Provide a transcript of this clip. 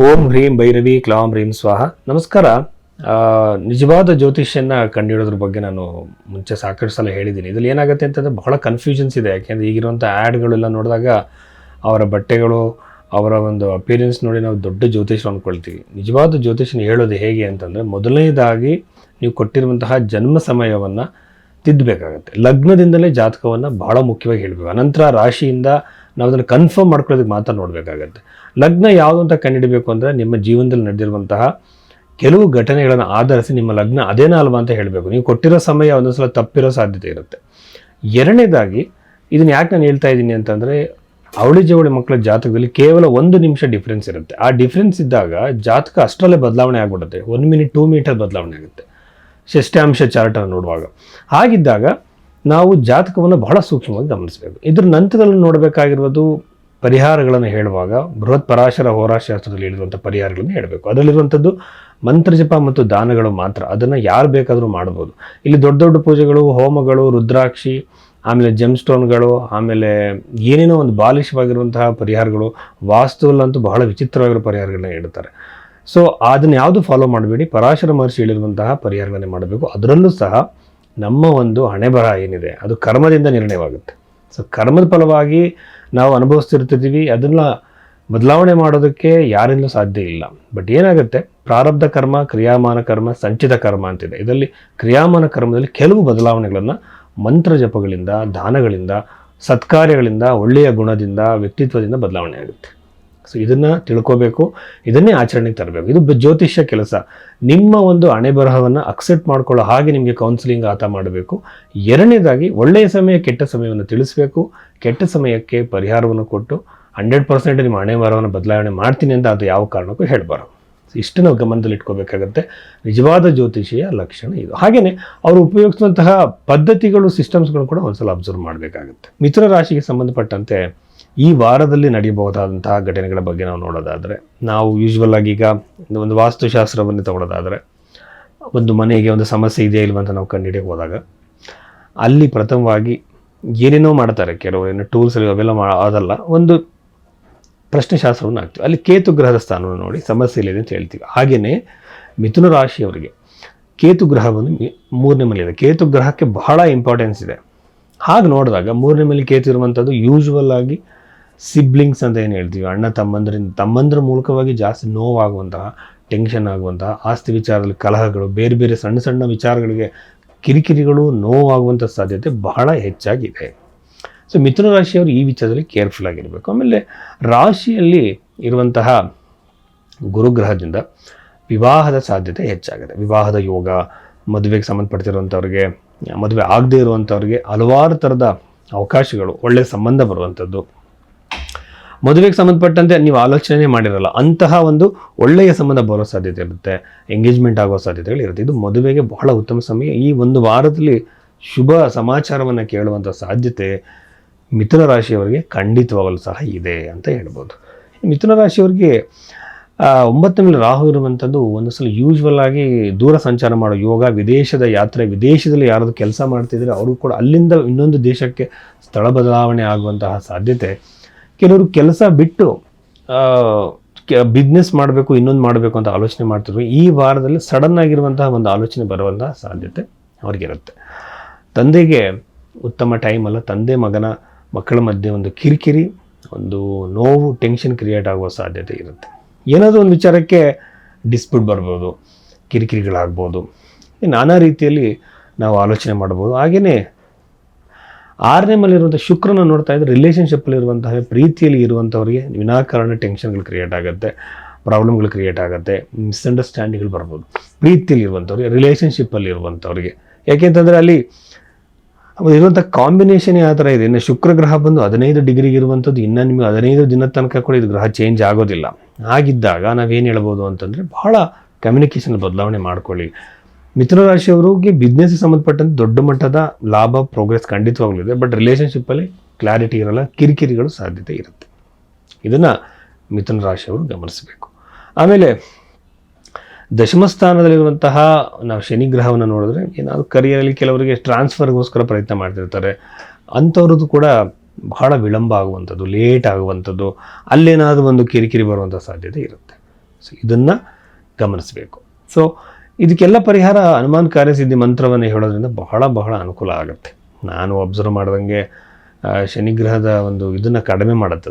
ಓಂ ಹ್ರೀಂ ಭೈರವಿ ಕ್ಲಾಂ ಹ್ರೀಂ ಸ್ವಾಹ. ನಮಸ್ಕಾರ. ನಿಜವಾದ ಜ್ಯೋತಿಷ್ಯನ ಕಂಡುಹಿಡೋದ್ರ ಬಗ್ಗೆ ನಾನು ಮುಂಚೆ ಸಾಕಷ್ಟು ಸಲ ಹೇಳಿದ್ದೀನಿ. ಇದರಲ್ಲಿ ಏನಾಗುತ್ತೆ ಅಂತಂದರೆ ಬಹಳ ಕನ್ಫ್ಯೂಷನ್ಸ್ ಇದೆ. ಯಾಕೆಂದರೆ ಈಗಿರುವಂಥ ಆ್ಯಡ್ಗಳೆಲ್ಲ ನೋಡಿದಾಗ ಅವರ ಬಟ್ಟೆಗಳು, ಅವರ ಒಂದು ಅಪಿಯರೆನ್ಸ್ ನೋಡಿ ನಾವು ದೊಡ್ಡ ಜ್ಯೋತಿಷ್ಯ ಅಂದ್ಕೊಳ್ತೀವಿ ನಿಜವಾದ ಜ್ಯೋತಿಷ್ಯನ ಹೇಳೋದು ಹೇಗೆ ಅಂತಂದರೆ ಮೊದಲನೇದಾಗಿ ನೀವು ಕೊಟ್ಟಿರುವಂತಹ ಜನ್ಮ ಸಮಯವನ್ನು ತಿದ್ದಬೇಕಾಗತ್ತೆ. ಲಗ್ನದಿಂದಲೇ ಜಾತಕವನ್ನು ಬಹಳ ಮುಖ್ಯವಾಗಿ ಹೇಳಬೇಕು. ಅನಂತರ ರಾಶಿಯಿಂದ ನಾವು ಅದನ್ನು ಕನ್ಫರ್ಮ್ ಮಾಡ್ಕೊಳ್ಳೋದಕ್ಕೆ ಮಾತ್ರ ನೋಡಬೇಕಾಗತ್ತೆ. ಲಗ್ನ ಯಾವುದು ಅಂತ ಕಂಡುಹಿಡಬೇಕು ಅಂದರೆ ನಿಮ್ಮ ಜೀವನದಲ್ಲಿ ನಡೆದಿರುವಂತಹ ಕೆಲವು ಘಟನೆಗಳನ್ನು ಆಧರಿಸಿ ನಿಮ್ಮ ಲಗ್ನ ಅದೇನಾ ಅಲ್ವಾ ಅಂತ ಹೇಳಬೇಕು. ನೀವು ಕೊಟ್ಟಿರೋ ಸಮಯ ಒಂದೊಂದ್ಸಲ ತಪ್ಪಿರೋ ಸಾಧ್ಯತೆ ಇರುತ್ತೆ. ಎರಡನೇದಾಗಿ ಇದನ್ನ ಯಾಕೆ ನಾನು ಹೇಳ್ತಾ ಇದ್ದೀನಿ ಅಂತಂದರೆ ಅವಳಿ ಜವಳಿ ಮಕ್ಕಳ ಜಾತಕದಲ್ಲಿ ಕೇವಲ ಒಂದು ನಿಮಿಷ ಡಿಫ್ರೆನ್ಸ್ ಇರುತ್ತೆ. ಆ ಡಿಫ್ರೆನ್ಸ್ ಇದ್ದಾಗ ಜಾತಕ ಅಷ್ಟರಲ್ಲೇ ಬದಲಾವಣೆ ಆಗಿಬಿಡುತ್ತೆ. ಒನ್ ಮಿನಿಟ್ ಟೂ ಮೀಟರ್ ಬದಲಾವಣೆ ಆಗುತ್ತೆ. ಷಷ್ಠಾಂಶ ಚಾರ್ಟನ್ನು ನೋಡುವಾಗ. ಹಾಗಿದ್ದಾಗ ನಾವು ಜಾತಕವನ್ನು ಬಹಳ ಸೂಕ್ಷ್ಮವಾಗಿ ಗಮನಿಸಬೇಕು. ಇದ್ರ ನಂತರದಲ್ಲಿ ನೋಡಬೇಕಾಗಿರೋದು ಪರಿಹಾರಗಳನ್ನು ಹೇಳುವಾಗ ಬೃಹತ್ ಪರಾಶರ ಹೋರಾಶಾಸ್ತ್ರದಲ್ಲಿ ಹೇಳಿರುವಂಥ ಪರಿಹಾರಗಳನ್ನು ಹೇಳಬೇಕು. ಅದರಲ್ಲಿರುವಂಥದ್ದು ಮಂತ್ರಜಪ ಮತ್ತು ದಾನಗಳು ಮಾತ್ರ. ಅದನ್ನು ಯಾರು ಬೇಕಾದರೂ ಮಾಡ್ಬೋದು. ಇಲ್ಲಿ ದೊಡ್ಡ ದೊಡ್ಡ ಪೂಜೆಗಳು, ಹೋಮಗಳು, ರುದ್ರಾಕ್ಷಿ, ಆಮೇಲೆ ಜೆಮ್ ಸ್ಟೋನ್ಗಳು ಆಮೇಲೆ ಏನೇನೋ ಒಂದು ಬಾಲಿಶವಾಗಿರುವಂತಹ ಪರಿಹಾರಗಳು, ವಾಸ್ತುವಲ್ಲಂತೂ ಬಹಳ ವಿಚಿತ್ರವಾಗಿರೋ ಪರಿಹಾರಗಳನ್ನ ಹೇಳ್ತಾರೆ ಸೊ ಅದನ್ನು ಯಾವುದು ಫಾಲೋ ಮಾಡಬೇಡಿ. ಪರಾಶರ ಮಹರ್ಷಿ ಹೇಳಿರುವಂತಹ ಪರಿಹಾರಗಳನ್ನೇ ಮಾಡಬೇಕು. ಅದರಲ್ಲೂ ಸಹ ನಮ್ಮ ಒಂದು ಹಣೆ ಬರಹ ಏನಿದೆ, ಅದು ಕರ್ಮದಿಂದ ನಿರ್ಣಯವಾಗುತ್ತೆ. ಸೊ ಕರ್ಮದ ಫಲವಾಗಿ ನಾವು ಅನುಭವಿಸ್ತಿರ್ತಿದ್ದೀವಿ ಅದನ್ನ ಬದಲಾವಣೆ ಮಾಡೋದಕ್ಕೆ ಯಾರಿಂದಲೂ ಸಾಧ್ಯ ಇಲ್ಲ. ಬಟ್ ಏನಾಗುತ್ತೆ? ಪ್ರಾರಬ್ಧ ಕರ್ಮ, ಕ್ರಿಯಾಮಾನ ಕರ್ಮ, ಸಂಚಿತ ಕರ್ಮ ಅಂತಿದೆ. ಇದರಲ್ಲಿ ಕ್ರಿಯಾಮಾನ ಕರ್ಮದಲ್ಲಿ ಕೆಲವು ಬದಲಾವಣೆಗಳನ್ನು ಮಂತ್ರ ಜಪಗಳಿಂದ, ದಾನಗಳಿಂದ, ಸತ್ಕಾರ್ಯಗಳಿಂದ, ಒಳ್ಳೆಯ ಗುಣದಿಂದ, ವ್ಯಕ್ತಿತ್ವದಿಂದ ಬದಲಾವಣೆ ಆಗುತ್ತೆ. ಸೊ ಇದನ್ನು ತಿಳ್ಕೋಬೇಕು, ಇದನ್ನೇ ಆಚರಣೆಗೆ ತರಬೇಕು. ಇದು ಜ್ಯೋತಿಷ್ಯ ಕೆಲಸ. ನಿಮ್ಮ ಒಂದು ಹಣೆ ಬರಹವನ್ನು ಅಕ್ಸೆಪ್ಟ್ ಮಾಡ್ಕೊಳ್ಳೋ ಹಾಗೆ ನಿಮಗೆ ಕೌನ್ಸಿಲಿಂಗ್ ಆತ ಮಾಡಬೇಕು. ಎರಡನೇದಾಗಿ ಒಳ್ಳೆಯ ಸಮಯ ಕೆಟ್ಟ ಸಮಯವನ್ನು ತಿಳಿಸಬೇಕು. ಕೆಟ್ಟ ಸಮಯಕ್ಕೆ ಪರಿಹಾರವನ್ನು ಕೊಟ್ಟು ಹಂಡ್ರೆಡ್ ಪರ್ಸೆಂಟ್ ನಿಮ್ಮ ಹಣೆ ಮರವನ್ನು ಬದಲಾವಣೆ ಮಾಡ್ತೀನಿ ಅಂತ ಅದು ಯಾವ ಕಾರಣಕ್ಕೂ ಹೇಳಬಾರ್ದು. ಇಷ್ಟು ನಾವು ಗಮನದಲ್ಲಿ ಇಟ್ಕೋಬೇಕಾಗತ್ತೆ. ನಿಜವಾದ ಜ್ಯೋತಿಷಿಯ ಲಕ್ಷಣ ಇದು. ಹಾಗೆಯೇ ಅವರು ಉಪಯೋಗಿಸುವಂತಹ ಪದ್ಧತಿಗಳು ಸಿಸ್ಟಮ್ಸ್ಗಳು ಕೂಡ ಒಂದ್ಸಲ ಅಬ್ಸರ್ವ್ ಮಾಡಬೇಕಾಗುತ್ತೆ. ಮಿಥುನ ರಾಶಿಗೆ ಸಂಬಂಧಪಟ್ಟಂತೆ ಈ ವಾರದಲ್ಲಿ ನಡೆಯಬಹುದಾದಂತಹ ಘಟನೆಗಳ ಬಗ್ಗೆ ನಾವು ನೋಡೋದಾದರೆ, ನಾವು ಯೂಶ್ವಲ್ ಆಗಿ ಈಗ ಒಂದು ವಾಸ್ತುಶಾಸ್ತ್ರವನ್ನು ತಗೊಳ್ಳೋದಾದರೆ ಒಂದು ಮನೆಗೆ ಒಂದು ಸಮಸ್ಯೆ ಇದೆಯಾ ಇಲ್ವಂತ ನಾವು ಕಂಡುಹಿಡಿಯಕ್ಕೆ ಹೋದಾಗ, ಅಲ್ಲಿ ಪ್ರಥಮವಾಗಿ ಏನೇನೋ ಮಾಡ್ತಾರೆ ಕೆಲವರು ಏನು ಟೂಲ್ಸ್ ಅವೆಲ್ಲ ಮಾ ಅದಲ್ಲ. ಒಂದು ಪ್ರಶ್ನೆಶಾಸ್ತ್ರವನ್ನು ಹಾಕ್ತೀವಿ. ಅಲ್ಲಿ ಕೇತು ಗ್ರಹದ ಸ್ಥಾನವನ್ನು ನೋಡಿ ಸಮಸ್ಯೆ ಇಲ್ಲಿದೆ ಅಂತ ಹೇಳ್ತೀವಿ. ಹಾಗೆಯೇ ಮಿಥುನ ರಾಶಿಯವರಿಗೆ ಕೇತು ಗ್ರಹ ಬಂದು ಮೂರನೇ ಇದೆ ಕೇತು ಗ್ರಹಕ್ಕೆ ಬಹಳ ಇಂಪಾರ್ಟೆನ್ಸ್ ಇದೆ. ಹಾಗೆ ನೋಡಿದಾಗ ಮೂರನೇ ಮೇಲೆ ಕೇತು ಇರುವಂಥದ್ದು ಯೂಶುವಲ್ ಆಗಿ ಸಿಬ್ಲಿಂಗ್ಸ್ ಅಂತ ಏನು ಹೇಳ್ತೀವಿ. ಅಣ್ಣ, ತಮ್ಮಂದರಿಂದ ತಮ್ಮಂದ್ರ ಮೂಲಕವಾಗಿ ಜಾಸ್ತಿ ನೋವಾಗುವಂತಹ ಟೆನ್ಷನ್ ಆಗುವಂತಹ, ಆಸ್ತಿ ವಿಚಾರದಲ್ಲಿ ಕಲಹಗಳು, ಬೇರೆ ಬೇರೆ ಸಣ್ಣ ಸಣ್ಣ ವಿಚಾರಗಳಿಗೆ ಕಿರಿಕಿರಿಗಳು ನೋವಾಗುವಂಥ ಸಾಧ್ಯತೆ ಬಹಳ ಹೆಚ್ಚಾಗಿದೆ. ಸೊ ಮಿಥುನ ರಾಶಿಯವರು ಈ ವಿಚಾರದಲ್ಲಿ ಕೇರ್ಫುಲ್ ಆಗಿರಬೇಕು. ಆಮೇಲೆ ರಾಶಿಯಲ್ಲಿ ಇರುವಂತಹ ಗುರುಗ್ರಹದಿಂದ ವಿವಾಹದ ಸಾಧ್ಯತೆ ಹೆಚ್ಚಾಗಿದೆ. ವಿವಾಹದ ಯೋಗ, ಮದುವೆಗೆ ಸಂಬಂಧಪಡ್ತಿರುವಂಥವ್ರಿಗೆ ಮದುವೆ ಆಗದೇ ಇರುವಂಥವ್ರಿಗೆ ಹಲವಾರು ಥರದ ಅವಕಾಶಗಳು ಒಳ್ಳೆಯ ಸಂಬಂಧ ಬರುವಂಥದ್ದು ಮದುವೆಗೆ ಸಂಬಂಧಪಟ್ಟಂತೆ ನೀವು ಆಲೋಚನೆ ಮಾಡಿರಲ್ಲ, ಅಂತಹ ಒಂದು ಒಳ್ಳೆಯ ಸಂಬಂಧ ಬರೋ ಸಾಧ್ಯತೆ ಇರುತ್ತೆ ಎಂಗೇಜ್ಮೆಂಟ್ ಆಗೋ ಸಾಧ್ಯತೆಗಳು ಇರುತ್ತೆ. ಇದು ಮದುವೆಗೆ ಬಹಳ ಉತ್ತಮ ಸಮಯ. ಈ ಒಂದು ವಾರದಲ್ಲಿ ಶುಭ ಸಮಾಚಾರವನ್ನು ಕೇಳುವಂಥ ಸಾಧ್ಯತೆ ಮಿಥುನ ರಾಶಿಯವರಿಗೆ ಖಂಡಿತವಾಗಲು ಸಹ ಇದೆ ಅಂತ ಹೇಳ್ಬೋದು. ಮಿಥುನ ರಾಶಿಯವರಿಗೆ ಒಂಬತ್ತನೇ ಮೇಲೆ ರಾಹು ಇರುವಂಥದ್ದು ಒಂದು ಸಲ ಯೂಶ್ವಲ್ ಆಗಿ ದೂರ ಸಂಚಾರ ಮಾಡೋ ಯೋಗ, ವಿದೇಶದ ಯಾತ್ರೆ, ವಿದೇಶದಲ್ಲಿ ಯಾರಾದರೂ ಕೆಲಸ ಮಾಡ್ತಿದ್ರೆ ಅವರು ಕೂಡ ಅಲ್ಲಿಂದ ಇನ್ನೊಂದು ದೇಶಕ್ಕೆ ಸ್ಥಳ ಬದಲಾವಣೆ ಆಗುವಂತಹ ಸಾಧ್ಯತೆ ಕೆಲವರು ಕೆಲಸ ಬಿಟ್ಟು ಬಿಸ್ನೆಸ್ ಮಾಡಬೇಕು, ಇನ್ನೊಂದು ಮಾಡಬೇಕು ಅಂತ ಆಲೋಚನೆ ಮಾಡ್ತಿದ್ರು, ಈ ವಾರದಲ್ಲಿ ಸಡನ್ ಆಗಿರುವಂತಹ ಒಂದು ಆಲೋಚನೆ ಬರುವಂತಹ ಸಾಧ್ಯತೆ ಅವ್ರಿಗಿರುತ್ತೆ. ತಂದೆಗೆ ಉತ್ತಮ ಟೈಮ್ ಅಲ್ಲ. ತಂದೆ ಮಗನ ಮಕ್ಕಳ ಮಧ್ಯೆ ಒಂದು ಕಿರಿಕಿರಿ, ಒಂದು ನೋವು ಟೆನ್ಷನ್ ಕ್ರಿಯೇಟ್ ಆಗುವ ಸಾಧ್ಯತೆ ಇರುತ್ತೆ. ಏನಾದರೂ ಒಂದು ವಿಚಾರಕ್ಕೆ ಡಿಸ್ಪ್ಯೂಟ್ ಬರ್ಬೋದು, ಕಿರಿಕಿರಿಗಳಾಗ್ಬೋದು ನಾನಾ ರೀತಿಯಲ್ಲಿ ನಾವು ಆಲೋಚನೆ ಮಾಡ್ಬೋದು. ಹಾಗೆಯೇ ಆರನೇ ಮನೆಯಲ್ಲಿರುವಂಥ ಶುಕ್ರನ ನೋಡ್ತಾ ಇದ್ದರೆ ರಿಲೇಷನ್ಶಿಪ್ಪಲ್ಲಿರುವಂತಹ ಪ್ರೀತಿಯಲ್ಲಿ ಇರುವಂಥವ್ರಿಗೆ ವಿನಾಕಾರಣ ಟೆನ್ಷನ್ಗಳು ಕ್ರಿಯೇಟ್ ಆಗುತ್ತೆ ಪ್ರಾಬ್ಲಮ್ಗಳು ಕ್ರಿಯೇಟ್ ಆಗುತ್ತೆ ಮಿಸ್ಅಂಡರ್ಸ್ಟ್ಯಾಂಡಿಂಗ್ಗಳು ಬರ್ಬೋದು. ಪ್ರೀತಿಯಲ್ಲಿ ಇರುವಂಥವ್ರಿಗೆ ರಿಲೇಷನ್ಶಿಪ್ಪಲ್ಲಿ ಇರುವಂಥವ್ರಿಗೆ. ಯಾಕೆಂತಂದರೆ ಅಲ್ಲಿ ಇರುವಂಥ ಕಾಂಬಿನೇಷನ್ ಯಾವ ಥರ ಇದೆ? ಇನ್ನು ಶುಕ್ರ ಗ್ರಹ ಬಂದು ಹದಿನೈದು ಡಿಗ್ರಿಗೆ ಇರುವಂಥದ್ದು, ಇನ್ನೂ ನಿಮಗೆ ಹದಿನೈದು ದಿನದ ತನಕ ಕೂಡ ಇದು ಗ್ರಹ ಚೇಂಜ್ ಆಗೋದಿಲ್ಲ. ಆಗಿದ್ದಾಗ ನಾವೇನು ಹೇಳ್ಬೋದು ಅಂತಂದರೆ ಬಹಳ ಕಮ್ಯುನಿಕೇಷನ್ ಬದಲಾವಣೆ ಮಾಡ್ಕೊಳ್ಳಿ. ಮಿಥುನ ರಾಶಿಯವರಿಗೆ ಬಿಸ್ನೆಸ್ಗೆ ಸಂಬಂಧಪಟ್ಟಂತೆ ದೊಡ್ಡ ಮಟ್ಟದ ಲಾಭ ಪ್ರೋಗ್ರೆಸ್ ಖಂಡಿತವಾಗಲಿದೆ. ಬಟ್ ರಿಲೇಷನ್ಶಿಪ್ಪಲ್ಲಿ ಕ್ಲಾರಿಟಿ ಇರಲ್ಲ, ಕಿರಿಕಿರಿಗಳು ಸಾಧ್ಯತೆ ಇರುತ್ತೆ. ಇದನ್ನು ಮಿಥುನ ರಾಶಿಯವರು ಗಮನಿಸಬೇಕು. ಆಮೇಲೆ ದಶಮ ಸ್ಥಾನದಲ್ಲಿರುವಂತಹ ನಾವು ಶನಿ ಗ್ರಹವನ್ನು ನೋಡಿದ್ರೆ ಏನಾದರೂ ಕರಿಯರಲ್ಲಿ ಕೆಲವರಿಗೆ ಟ್ರಾನ್ಸ್ಫರ್ಗೋಸ್ಕರ ಪ್ರಯತ್ನ ಮಾಡ್ತಿರ್ತಾರೆ. ಅಂಥವ್ರದ್ದು ಕೂಡ ಬಹಳ ವಿಳಂಬ ಆಗುವಂಥದ್ದು ಲೇಟ್ ಆಗುವಂಥದ್ದು, ಅಲ್ಲೇನಾದರೂ ಒಂದು ಕಿರಿಕಿರಿ ಬರುವಂಥ ಸಾಧ್ಯತೆ ಇರುತ್ತೆ. ಸೊ ಇದನ್ನು ಗಮನಿಸಬೇಕು. ಸೊ ಇದಕ್ಕೆಲ್ಲ ಪರಿಹಾರ ಹನುಮಾನ್ ಕಾರ್ಯಸಿದ್ಧಿ ಮಂತ್ರವನ್ನು ಹೇಳೋದ್ರಿಂದ ಬಹಳ ಬಹಳ ಅನುಕೂಲ ಆಗುತ್ತೆ. ನಾನು ಅಬ್ಸರ್ವ್ ಮಾಡ್ದಂಗೆ ಶನಿಗ್ರಹದ ಒಂದು ಇದನ್ನು ಕಡಿಮೆ ಮಾಡುತ್ತದು.